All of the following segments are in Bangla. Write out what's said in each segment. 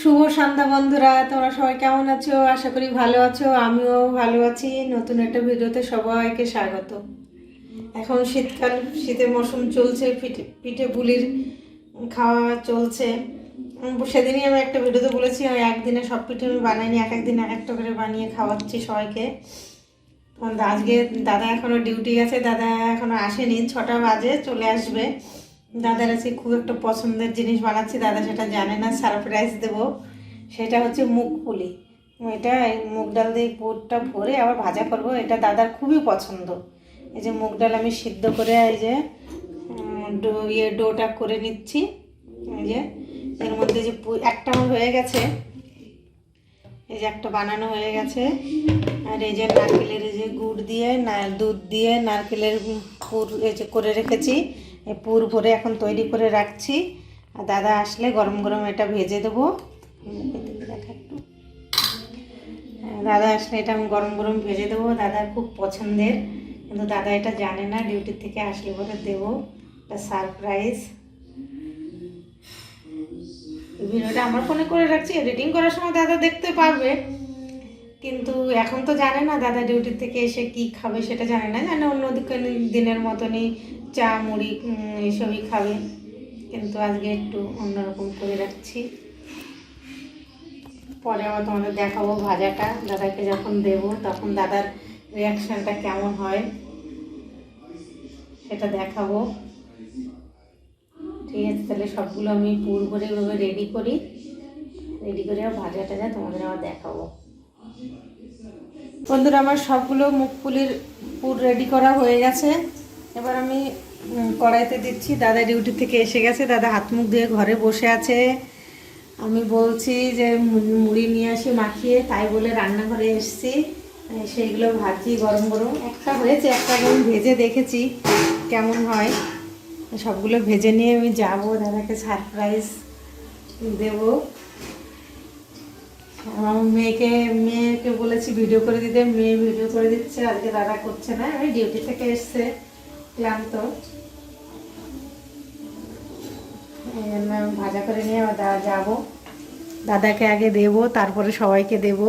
শুভ সন্ধ্যা বন্ধুরা, তোমরা সবাই কেমন আছো? আশা করি ভালো আছো, আমিও ভালো আছি। নতুন একটা ভিডিওতে সবাইকে স্বাগত। এখন শীতকাল, শীতের মৌসুম চলছে, পিঠে পিঠে পুলির খাওয়া চলছে। সেদিনই আমি একটা ভিডিওতে বলেছি একদিনে সব পিঠে আমি বানাইনি, এক একদিন এক একটা করে বানিয়ে খাওয়াচ্ছি সবাইকে। আজকে দাদা এখনও ডিউটি আছে, দাদা এখনও আসেনি, ছটা বাজে, চলে আসবে। দাদার আজকে খুব একটা পছন্দের জিনিস বানাচ্ছি, দাদা সেটা জানে না সারপ্রাইজ দেবো। সেটা হচ্ছে মুগ পুলি। এটা মুগ ডাল দিয়ে পুরটা ভরে আবার ভাজা করব, এটা দাদার খুবই পছন্দ। এই যে মুগ ডাল আমি সিদ্ধ করে এই যে ডো ইয়ে ডোটা করে নিচ্ছি। এই যে, এর মধ্যে যে একটা আমার হয়ে গেছে। এই যে একটা বানানো হয়ে গেছে। আর এই যে নারকেলের এই যে গুড় দিয়ে, না, দুধ দিয়ে নারকেলের পুর যে করে রেখেছি পুর ভরে এখন তৈরি করে রাখছি। আর দাদা আসলে গরম গরম এটা ভেজে দেবো। একটু দাদা আসলে এটা আমি গরম গরম ভেজে দেবো। দাদার খুব পছন্দের, কিন্তু দাদা এটা জানে না, ডিউটি থেকে আসলে পরে দেবো। এটা সারপ্রাইজ। ভিডিওটা আমার ফোনে করে রাখছি এডিটিং করার সময় দাদা দেখতে পারবে। কিন্তু এখন তো জানে না দাদা ডিউটি থেকে এসে কি খাবে সেটা জানে না। জানে অন্য দিনের মতনই চা, মুড়ি এসবই খাবে। কিন্তু আজকে একটু অন্যরকম করে রাখছি। পরে আবার তোমাদের দেখাবো ভাজাটা। দাদাকে যখন দেবো তখন দাদার রিয়াকশানটা কেমন হয় সেটা দেখাবো। ঠিক আছে, তাহলে সবগুলো আমি পুর করে রেডি করি। রেডি করে আবার ভাজা টাজা তোমাদের আবার দেখাবো। বন্ধুরা, আমার সবগুলো মুখ পুলির পুর রেডি করা হয়ে গেছে। এবার আমি কড়াইতে দিচ্ছি। দাদা ডিউটি থেকে এসে গেছে। দাদা হাত মুখ দিয়ে ঘরে বসে আছে। আমি বলছি যে মুড়ি নিয়ে আসি মাখিয়ে, তাই বলে রান্নাঘরে এসেছি। সেইগুলো ভাজি, গরম গরম। একটা হয়েছে, একটা গরম ভেজে দেখেছি কেমন হয়। সবগুলো ভেজে নিয়ে আমি যাব। দাদাকে সারপ্রাইজ দেবো। আমার মেয়েকে মেয়েকে বলেছি ভিডিও করে দিতে, মেয়ে ভিডিও করে দিচ্ছে, আজকে দাদা করছে না, আমি ডিউটি থেকে এসছে, ক্লান্ত। এই ভাজা করে নিয়ে আবার দাদা যাব। দাদাকে আগে দেবো, তারপরে সবাইকে দেবো।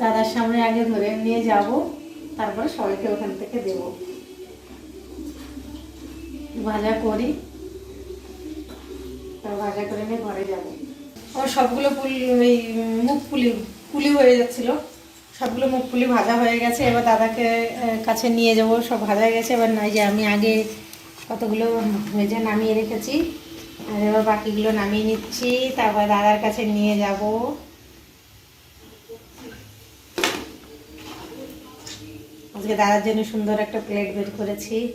দাদার সামনে আগে ধরে নিয়ে যাব, তারপরে সবাইকে ওখান থেকে দেব। ভাজা করি। ভাজা করে নিয়ে ঘরে যাব। আমার সবগুলো পুলি এই মুখ পুলি পুলি হয়ে যাচ্ছিল। সবগুলো মুখ পুলি ভাজা হয়ে গেছে। এবার দাদাকে কাছে নিয়ে যাব। সব ভাজা গেছে। এবার নাই যে আমি আগে কতগুলো ভেজে নামিয়ে রেখেছি। আর এবার বাকিগুলো নামিয়ে নিচ্ছি। তারপর দাদার কাছে নিয়ে যাব। আজকে দাদার জন্য সুন্দর একটা প্লেট বের করেছি উম,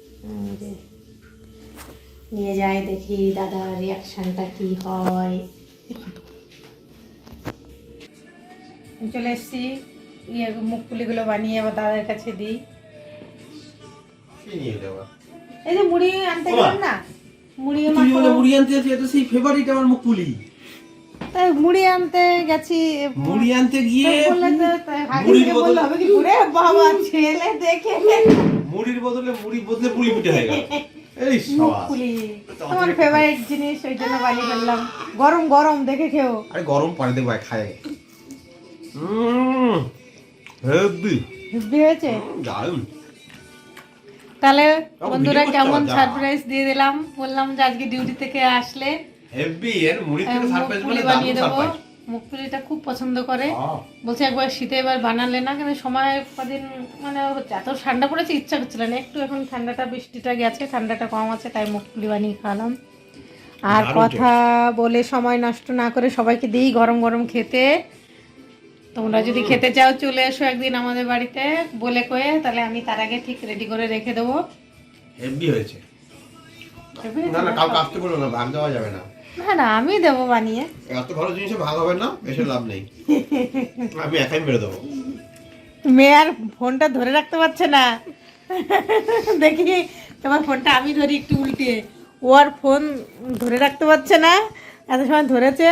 যে নিয়ে যাই দেখি দাদার রিয়াকশনটা কি হয়। চলে এসেছি। ইয়ে মুখপুলিগুলো বানিয়ে আবার দাদার কাছে দিই? এই যে মুড়ি আনতে গেলাম না? মুড়ি মুড়ি আনতে যাচ্ছি, এটা সেই ফেভারিট আমার তাই মুড়ি আনতে গেছি। মুড়ি আনতে গিয়ে বললে তো তাই হাঁটি মুড়ির দিয়ে বদলে- বললে হবে কি ঘুরে বাবা ছেলে দেখে মুড়ির বদলে মুড়ি বদলে পুলি পিঠে হয়ে গেল। এই তোমার ফেভারিট জিনিস ওই জন্য বানিয়ে ফেললাম। গরম গরম দেখে খেও। আরে গরম পানি দেবো খায়। হুম হেভি হয়েছে? দারুণ। তাহলে বন্ধুরা কেমন সারপ্রাইজ দিয়ে দিলাম? বললাম যে আজকে ডিউটি থেকে আসলে হেভি এর মুড়ি থেকে সারপ্রাইজ বানিয়ে দারুণ সারপ্রাইজ মুখপুলিটা খুব পছন্দ করে। বলছে একবার শীতে এবার বানালে না কিন্তু সময় কদিন মানে হচ্ছে এত ঠান্ডা পড়েছে ইচ্ছা করছিল না। একটু এখন ঠান্ডাটা বৃষ্টিটা গেছে ঠান্ডাটা কম আছে তাই মুখপুলি বানিয়ে খাওয়ালাম। আর কথা বলে সময় নষ্ট না করে সবাইকে দিই গরম গরম খেতে। তোমরা যদি খেতে চাও চলে এসো একদিন আমাদের বাড়িতে বলে কয়ে তাহলে আমি তার আগে ঠিক রেডি করে রেখে দেবো। হেভি হয়েছে। না না কাউকে আসতে বলো না ভাগ দেওয়া যাবে না। না না আমি দেবো বানিয়ে। এত ভালো জিনিসে ভাগ হবে না বেশি লাভ নেই। আমি একাই মেরে দেবো। মেয়ে আর ফোনটা ধরে রাখতে পারছে না। দেখি তোমার ফোনটা আমি ধরি একটু উল্টে। ও আর ফোন ধরে রাখতে পারছে না এত সময় ধরেছে।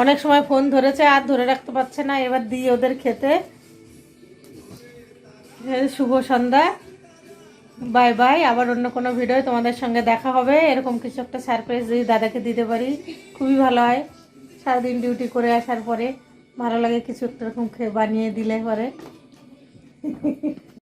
অনেক সময় ফোন ধরেছে আর ধরে রাখতে পারছে না এবার দিই ওদের খেতে। শুভ সন্ধ্যা। বাই বাই আবার অন্য কোনো ভিডিও তোমাদের সঙ্গে দেখা হবে। এরকম কিছু একটা সারপ্রাইজ যদি দাদাকে দিতে পারি, খুবই ভালো হয়। সারাদিন ডিউটি করে আসার পরে ভালো লাগে কিছু একটা রকম খেয়ে বানিয়ে দিলে পরে।